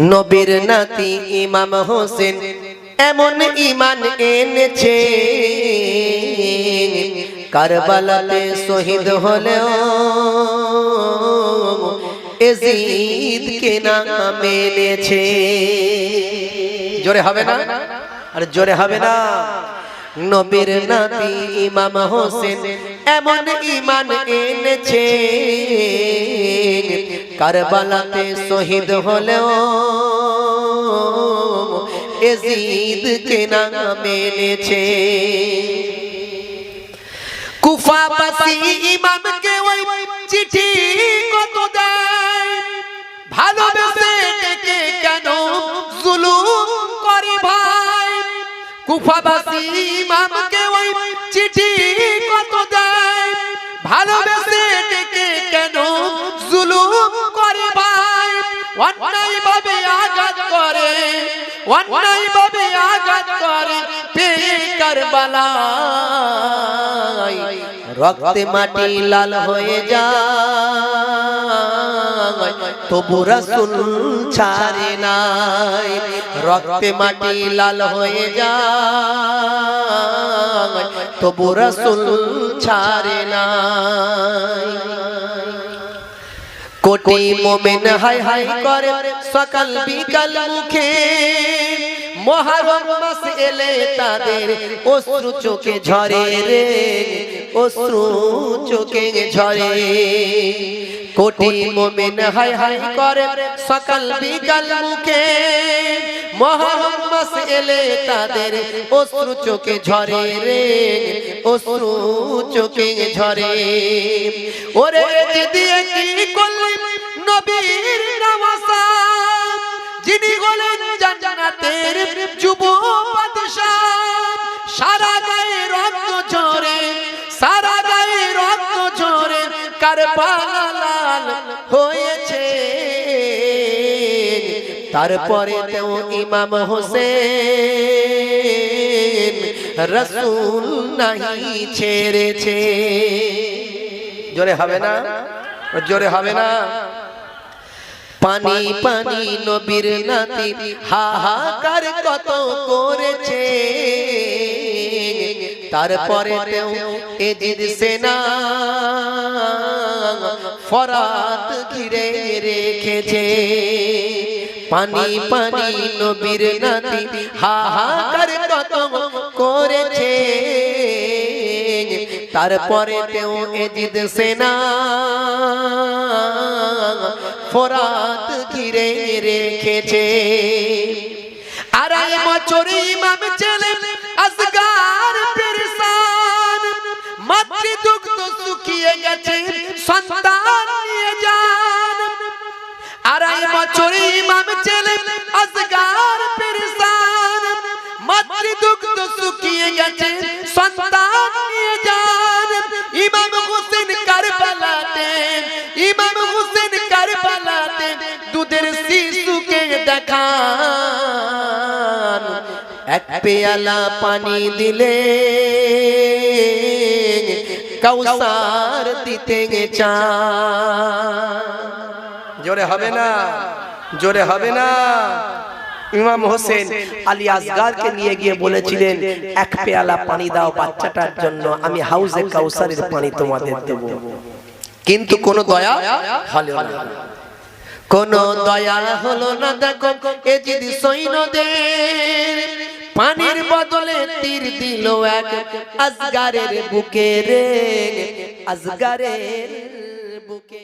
নবীর নাতি ইমাম হোসেন এমন ইমান এনেছে। কারবালাতে শহীদ হলেও এজিদ কে না মেনেছে জোরে হবে না? আর জোরে হবে না। নবীর নাতি ইমাম হোসেন এমন ইমান এনেছে। কারবালাতে শহীদ হলেও এজিদ কে না মেনেছে কুফাবাসী ইমামকে ওই চিঠি কত দেয়? ভালোবেসে ডেকে কেন জুলুম করে ভাই? কুফাবাসী ইমামকে ওই চিঠি কত অন্যায় ভাবে আঘাত করে অন্যায় ভাবে আঘাত করে বেকার বালাই রক্তে মাটি লাল হয়ে যায়, তবু রসুল ছাড়ে নাই। রক্তে মাটি লাল হয়ে যায়, তবু রসুল ছাড়ে নাই। কোটি মোমেন হাই হাই করে সকাল বিকাল মুখে। মহারম মাস এলে তাদের অশ্রু চোখে ঝরে রে। অশ্রু চোখে ঝরে। কোটি মোমেন হাই হাই করে সকাল বিকাল মুখে। মহারম মাস এলে তাদের অশ্রু চোখে ঝরে রে। অশ্রু চোখে ঝরে। ওরে করলি নবীর নওয়াসা যিনি হলেন জান্নাতের যুব বাদশাহ সারা গায়ে রক্ত ঝরে, সারা গায়ে রক্ত ঝরে কারবালা লাল হয়েছে। তারপরে তেও ইমাম হোসেন রসুল নাহি ছেড়েছে। জোরে হবে না? জোরে হবে না? পানি পানি নবীর নাতি হাহাকার কত করেছে। তারপরে এজিদ সেনা ফরাত ঘিরে রেখেছে। পানি পানি নবীর নাতি হাহাকার কত করেছে। তারপরে তেও এজিদ সেনা ফরাত ঘিরে রেখেছে। আড়াই বছর ইমাম ছেলে আসগার পেরেশান। মাতৃ দুগ্ধ শুকিয়ে গেছে, সন্তান নিয়ে যান। আড়াই বছর ইমাম ছেলে আসগার পেরেশান। মাতৃ দুগ্ধ শুকিয়ে গেছে, সন্তান নিয়ে যান। ইমাম হোসেন কারবালাতে, ইমাম এক পেয়ালা পানি দিলে কৌসার দিতে জোরে হবে না জোরে হবে না। ইমাম হোসেন আলী আসগারকে নিয়ে গিয়ে বলেছিলেন এক পেয়ালা পানি দাও বাচ্চাটার জন্য আমি হাউজে কাউসারের পানি তোমাদের দেব। কিন্তু কোনো দয়া হলো না। কোন দয়া হলো না, দেখো, এ যদি সৈন্যদের পানির বদলে তীর দিল এক আজগারের বুকে রে আজগারের বুকে